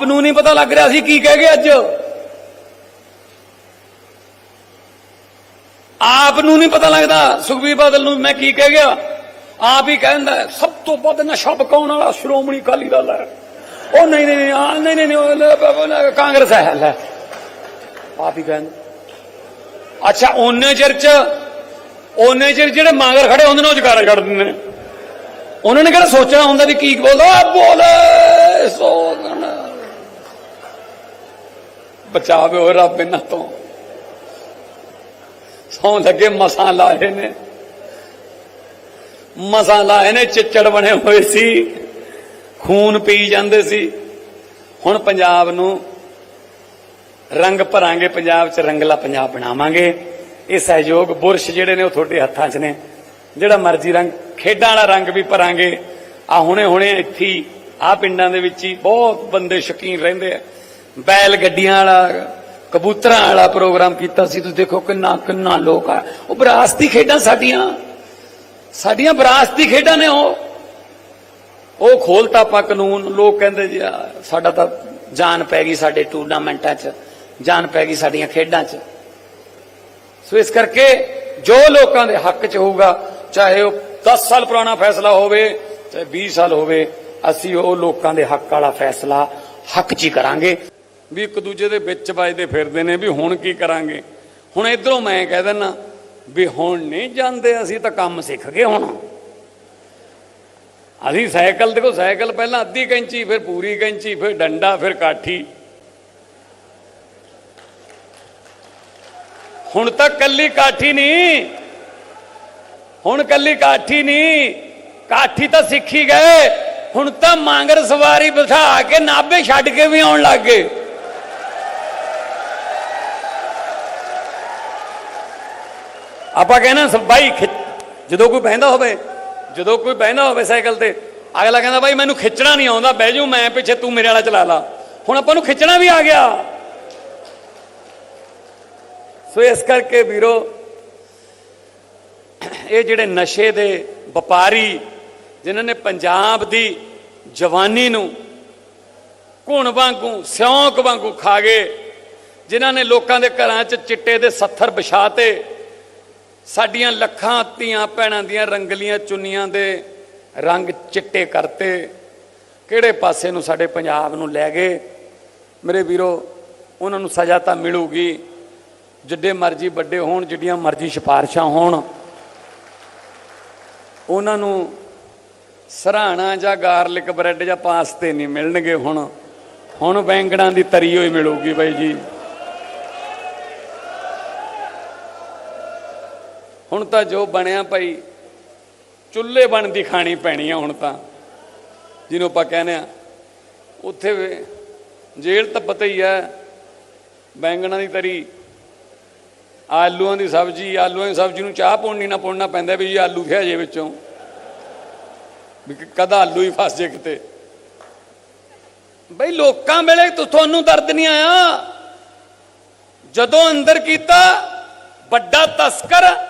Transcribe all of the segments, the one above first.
ਆਪ ਨੂੰ ਨਹੀਂ ਪਤਾ ਲੱਗ ਰਿਹਾ ਸੀ ਕੀ ਕਹਿ ਗਏ ਅੱਜ। ਆਪ ਨੂੰ ਨਹੀਂ ਪਤਾ ਲੱਗਦਾ ਸੁਖਬੀਰ ਬਾਦਲ ਨੂੰ ਮੈਂ ਕੀ ਕਹਿ ਗਿਆ। ਆਪ ਹੀ ਕਹਿੰਦਾ ਸਭ ਤੋਂ ਵੱਧ ਨਸ਼ਾ ਪਕਾਉਣ ਵਾਲਾ ਸ਼੍ਰੋਮਣੀ ਅਕਾਲੀ ਦਲ ਹੈ। ਉਹ ਨਹੀਂ ਨਹੀਂ ਨਹੀਂ ਆ, ਨਹੀਂ ਨਹੀਂ ਨਹੀਂ, ਕਾਂਗਰਸ ਹੈ ਲੈ। ਆਪ ਹੀ ਕਹਿੰਦਾ ਅੱਛਾ ਉਹਨੇ ਚਿਰ ਚ ਉਹਨੇ ਚਿਰ ਜਿਹੜੇ ਮਾਂਗਰ ਖੜੇ ਹੁੰਦੇ ਨੇ ਉਹ ਜਕਾਰਾ ਕੱਢ ਦਿੰਦੇ ਨੇ। ਉਹਨਾਂ ਨੇ ਕਿਹੜਾ ਸੋਚਣਾ ਹੁੰਦਾ ਵੀ ਕੀ ਬੋਲਦਾ ਬੋਲੇ ਸੋ ਬਚਾਵੇ ਹੋ ਰੱਬ ਇਹਨਾਂ ਤੋਂ। ਸੌ ਲੱਗੇ, ਮਸਾਂ ਲਾਏ ਨੇ। ਮਸਾਂ ਲਾਏ ਨੇ, ਚਿੱਚੜ ਬਣੇ ਹੋਏ ਸੀ। ਖੂਨ ਪੀ ਜਾਂਦੇ ਸੀ। ਹੁਣ ਪੰਜਾਬ ਨੂੰ ਰੰਗ ਭਰਾਂਗੇ, ਪੰਜਾਬ 'ਚ ਰੰਗਲਾ ਪੰਜਾਬ ਬਣਾਵਾਂਗੇ। ਇਹ ਸਹਿਯੋਗ ਬੁਰਸ਼ ਜਿਹੜੇ ਨੇ ਉਹ ਤੁਹਾਡੇ ਹੱਥਾਂ 'ਚ ਨੇ। ਜਿਹੜਾ ਮਰਜ਼ੀ ਰੰਗ, ਖੇਡਾਂ ਵਾਲਾ ਰੰਗ ਵੀ ਭਰਾਂਗੇ। ਆ ਹੁਣੇ ਹੁਣੇ ਇੱਥੇ ਆ ਪਿੰਡਾਂ ਦੇ ਵਿੱਚ ਹੀ ਬਹੁਤ ਬੰਦੇ ਸ਼ਕੀਨ ਰਹਿੰਦੇ ਆ। ਬੈਲ ਗੱਡੀਆਂ ਵਾਲਾ, ਕਬੂਤਰਾਂ ਵਾਲਾ ਪ੍ਰੋਗਰਾਮ ਕੀਤਾ ਸੀ। ਤੁਸੀਂ ਦੇਖੋ ਕਿੰਨਾ ਕਿੰਨਾ ਲੋਕ ਆ। ਉਹ ਵਿਰਾਸਤੀ ਖੇਡਾਂ ਸਾਡੀਆਂ। ਸਾਡੀਆਂ ਵਿਰਾਸਤੀ ਖੇਡਾਂ ਨੇ ਉਹ। ਉਹ ਖੋਲਤਾ ਆਪਾਂ ਕਾਨੂੰਨ। ਲੋਕ ਕਹਿੰਦੇ ਜੀ ਸਾਡਾ ਤਾਂ ਜਾਨ ਪੈ ਗਈ ਸਾਡੇ ਟੂਰਨਾਮੈਂਟਾਂ 'ਚ। ਜਾਨ ਪੈ ਗਈ ਸਾਡੀਆਂ ਖੇਡਾਂ 'ਚ। ਸੋ ਇਸ ਕਰਕੇ ਜੋ ਲੋਕਾਂ ਦੇ ਹੱਕ 'ਚ ਹੋਊਗਾ, ਚਾਹੇ ਉਹ 10 ਸਾਲ ਪੁਰਾਣਾ ਫੈਸਲਾ ਹੋਵੇ, ਚਾਹੇ 20 ਸਾਲ ਹੋਵੇ, ਅਸੀਂ ਉਹ ਲੋਕਾਂ ਦੇ ਹੱਕ ਵਾਲਾ ਫੈਸਲਾ ਹੱਕ 'ਚ ਹੀ ਕਰਾਂਗੇ। ਵੀ ਇੱਕ ਦੂਜੇ ਦੇ ਵਿੱਚ ਵੱਜਦੇ ਫਿਰਦੇ ਨੇ ਵੀ ਹੁਣ ਕੀ ਕਰਾਂਗੇ? ਹੁਣ ਇਧਰੋਂ ਮੈਂ ਕਹਿ ਦਿੰਨਾ ਵੀ ਹੁਣ ਨਹੀਂ ਜਾਂਦੇ, ਅਸੀਂ ਤਾਂ ਕੰਮ ਸਿੱਖ ਗਏ ਹੁਣ। ਅਸੀਂ ਸਾਈਕਲ, ਦੇਖੋ ਸਾਈਕਲ ਪਹਿਲਾਂ ਅੱਧੀ ਕੈਂਚੀ, ਫਿਰ ਪੂਰੀ ਕੈਂਚੀ, ਫਿਰ ਡੰਡਾ, ਫਿਰ ਕਾਠੀ। ਹੁਣ ਤਾਂ ਕੱਲੀ ਕਾਠੀ ਨਹੀਂ। ਹੁਣ ਕੱਲੀ ਕਾਠੀ ਨਹੀਂ। ਕਾਠੀ ਤਾਂ ਸਿੱਖੀ ਗਏ। ਹੁਣ ਤਾਂ ਮਾਂਗਰ ਸਵਾਰੀ ਬਿਠਾ ਕੇ ਨਾਭੇ ਛੱਡ ਕੇ ਵੀ ਆਉਣ ਲੱਗ ਗਏ। ਆਪਾਂ ਕਹਿੰਦੇ ਸ- ਬਾਈ, ਖਿੱਚ- ਜਦੋਂ ਕੋਈ ਬਹਿੰਦਾ ਹੋਵੇ, ਜਦੋਂ ਕੋਈ ਬਹਿੰਦਾ ਹੋਵੇ ਸਾਈਕਲ ਤੇ, ਅਗਲਾ ਕਹਿੰਦਾ, ਬਾਈ, ਮੈਨੂੰ ਖਿੱਚਣਾ ਨਹੀਂ ਆਉਂਦਾ, ਬਹਿ ਜਾਊ ਮੈਂ ਪਿੱਛੇ ਤੂੰ ਮੇਰੇ ਵਾਲਾ ਚਲਾ ਲਾ। ਹੁਣ ਆਪਾਂ ਨੂੰ ਖਿੱਚਣਾ ਵੀ ਆ ਗਿਆ। ਸੋ ਇਸ ਕਰਕੇ ਵੀਰੋ, ਇਹ ਜਿਹੜੇ ਨਸ਼ੇ ਦੇ ਵਪਾਰੀ, ਜਿਨ੍ਹਾਂ ਨੇ ਪੰਜਾਬ ਦੀ ਜਵਾਨੀ ਨੂੰ ਘੁਣ ਵਾਂਗੂ, ਸਿਉਂਕ ਵਾਂਗੂ ਖਾ ਗਏ, ਜਿਨ੍ਹਾਂ ਨੇ ਲੋਕਾਂ ਦੇ ਘਰਾਂ 'ਚ ਚਿੱਟੇ ਦੇ ਸੱਥਰ ਵਿਛਾਤੇ ਸਾਡੀਆਂ ਲੱਖਾਂ ਧੀਆਂ ਭੈਣਾਂ ਦੀਆਂ ਰੰਗਲੀਆਂ ਚੁੰਨੀਆਂ ਦੇ ਰੰਗ ਚਿੱਟੇ ਕਰਤੇ। ਕਿਹੜੇ ਪਾਸੇ ਨੂੰ ਸਾਡੇ ਪੰਜਾਬ ਨੂੰ ਲੈ ਗਏ? ਮੇਰੇ ਵੀਰੋ, ਉਹਨਾਂ ਨੂੰ ਸਜ਼ਾ ਤਾਂ ਮਿਲੂਗੀ। ਜਿੱਡੇ ਮਰਜ਼ੀ ਵੱਡੇ ਹੋਣ, ਜਿੱਡੀਆਂ ਮਰਜ਼ੀ ਸਿਫਾਰਸ਼ਾਂ ਹੋਣ। ਉਹਨਾਂ ਨੂੰ ਸਰਾਣਾ ਜਾਂ ਗਾਰਲਿਕ ਬ੍ਰੈਡ ਜਾਂ ਪਾਸਤੇ ਨਹੀਂ ਮਿਲਣਗੇ ਹੁਣ। ਹੁਣ ਬੈਂਗਣਾਂ ਦੀ ਤਰੀ ਹੋਈ ਮਿਲੂਗੀ ਬਾਈ ਜੀ। ਹੁਣ ਤਾਂ ਜੋ ਬਣਿਆ ਭਾਈ, ਚੁੱਲ੍ਹੇ ਬਣਦੀ ਖਾਣੀ ਪੈਣੀ ਆ ਹੁਣ ਤਾਂ। ਜਿਹਨੂੰ ਆਪਾਂ ਕਹਿੰਦੇ ਆ, ਉੱਥੇ ਵੀ ਜੇਲ੍ਹ ਤਾਂ ਪਤਾ ਹੀ ਹੈ ਬੈਂਗਣਾਂ ਦੀ ਤਰੀ, ਆਲੂਆਂ ਦੀ ਸਬਜ਼ੀ, ਆਲੂਆਂ ਦੀ ਸਬਜ਼ੀ ਨੂੰ ਚਾਹ ਪਾਉਣੀ ਨਾ ਪਾਉਣਾ ਪੈਂਦਾ ਵੀ ਜੀ ਆਲੂ ਖਿਆ ਜੇ ਵਿੱਚੋਂ। ਵੀ ਕਦਾ ਆਲੂ ਹੀ ਫਸ ਜੇ ਕਿਤੇ। ਬਈ ਲੋਕਾਂ ਵੇਲੇ ਤੁ- ਤੁਹਾਨੂੰ ਦਰਦ ਨਹੀਂ ਆਇਆ? ਜਦੋਂ ਅੰਦਰ ਕੀਤਾ, ਵੱਡਾ ਤਸਕਰ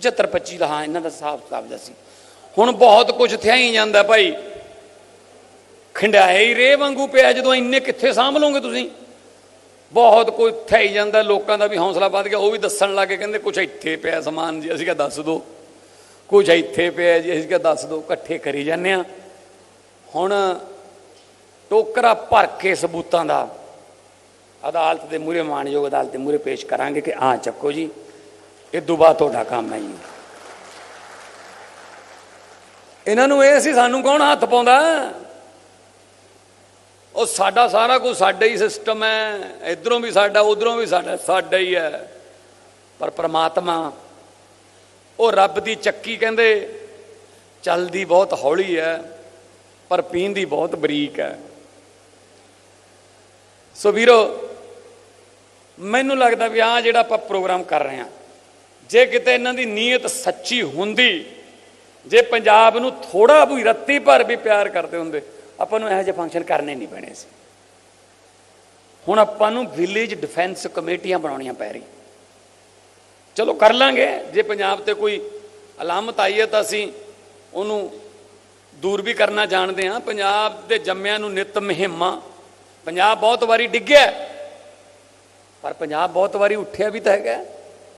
75 25 ਦਾ ਹਾਂ, ਇਹਨਾਂ ਦਾ ਹਿਸਾਬ ਕਿਤਾਬ ਦਾ ਸੀ। ਹੁਣ ਬਹੁਤ ਕੁਝ ਥਿਆਈ ਜਾਂਦਾ ਭਾਈ। ਖੰਡਾਏ ਹੀ ਰੇ ਵਾਂਗੂ ਪਿਆ, ਜਦੋਂ ਇੰਨੇ ਕਿੱਥੇ ਸਾਂਭ ਲਓਗੇ ਤੁਸੀਂ? ਬਹੁਤ ਕੋਈ ਥਿਆਈ ਜਾਂਦਾ, ਲੋਕਾਂ ਦਾ ਵੀ ਹੌਸਲਾ ਵੱਧ ਗਿਆ, ਉਹ ਵੀ ਦੱਸਣ ਲੱਗੇ ਕਹਿੰਦੇ ਕੁਝ ਇੱਥੇ ਪਿਆ ਸਮਾਨ ਜੀ, ਅਸੀਂ ਕਿਹਾ ਦੱਸ ਦਿਓ ਕੁਝ ਇੱਥੇ ਪਿਆ ਜੀ, ਅਸੀਂ ਕਿਹਾ ਦੱਸ ਦਿਓ ਇਕੱਠੇ ਕਰੀ ਜਾਂਦੇ ਆ ਹੁਣ ਟੋਕਰਾ ਭਰ ਕੇ ਸਬੂਤਾਂ ਦਾ ਅਦਾਲਤ ਦੇ ਮੂਹਰੇ, ਮਾਨਯੋਗ ਅਦਾਲਤ ਦੇ ਮੂਹਰੇ ਪੇਸ਼ ਕਰਾਂਗੇ ਕਿ ਆ ਚੱਕੋ ਜੀ। ਇਹ ਦੁਬਾ ਤੁਹਾਡਾ ਕੰਮ ਹੈ ਜੀ। ਇਹਨਾਂ ਨੂੰ ਇਹ ਸੀ, ਸਾਨੂੰ ਕੌਣ ਹੱਥ ਪਾਉਂਦਾ? ਉਹ ਸਾਡਾ ਸਾਰਾ ਕੁਝ ਸਾਡਾ ਹੀ ਸਿਸਟਮ ਹੈ। ਇਧਰੋਂ ਵੀ ਸਾਡਾ, ਉਧਰੋਂ ਵੀ ਸਾਡਾ ਸਾਡਾ ਹੀ ਹੈ। ਪਰ ਪ੍ਰਮਾਤਮਾ, ਉਹ ਰੱਬ ਦੀ ਚੱਕੀ ਕਹਿੰਦੇ ਚੱਲਦੀ ਬਹੁਤ ਹੌਲੀ ਹੈ, ਪਰ ਪੀਂਦੀ ਬਹੁਤ ਬਰੀਕ ਹੈ। ਸੋ ਵੀਰੋ, ਮੈਨੂੰ ਲੱਗਦਾ ਵੀ ਆ ਜਿਹੜਾ ਆਪਾਂ ਪ੍ਰੋਗਰਾਮ ਕਰ ਰਹੇ ਹਾਂ ਜੇ ਕਿਤੇ ਇਹਨਾਂ ਦੀ ਨੀਅਤ ਸੱਚੀ ਹੁੰਦੀ, ਜੇ ਪੰਜਾਬ ਨੂੰ ਥੋੜਾ ਵੀ ਰੱਤੀ ਭਰ ਵੀ ਪਿਆਰ ਕਰਦੇ ਹੁੰਦੇ, ਆਪਾਂ ਨੂੰ ਇਹੋ ਜਿਹੇ ਫੰਕਸ਼ਨ ਕਰਨੇ ਨਹੀਂ ਪੈਣੇ ਸੀ। ਹੁਣ ਆਪਾਂ ਨੂੰ ਵਿਲੇਜ ਡਿਫੈਂਸ ਕਮੇਟੀਆਂ ਬਣਾਉਣੀਆਂ ਪੈ ਰਹੀ ਚਲੋ ਕਰ ਲਾਂਗੇ, ਜੇ ਪੰਜਾਬ ਤੇ ਕੋਈ ਅਲਾਮਤ ਆਈ ਹੈ ਤਾਂ ਅਸੀਂ ਉਹਨੂੰ ਦੂਰ ਵੀ ਕਰਨਾ ਜਾਣਦੇ ਹਾਂ। ਪੰਜਾਬ ਦੇ ਜੰਮਿਆਂ ਨੂੰ ਨਿਤ ਮਹਿਮਾ, ਪੰਜਾਬ ਬਹੁਤ ਵਾਰੀ ਡਿੱਗਿਆ, ਪਰ ਪੰਜਾਬ ਬਹੁਤ ਵਾਰੀ ਉੱਠਿਆ ਵੀ ਤਾਂ ਹੈਗਾ।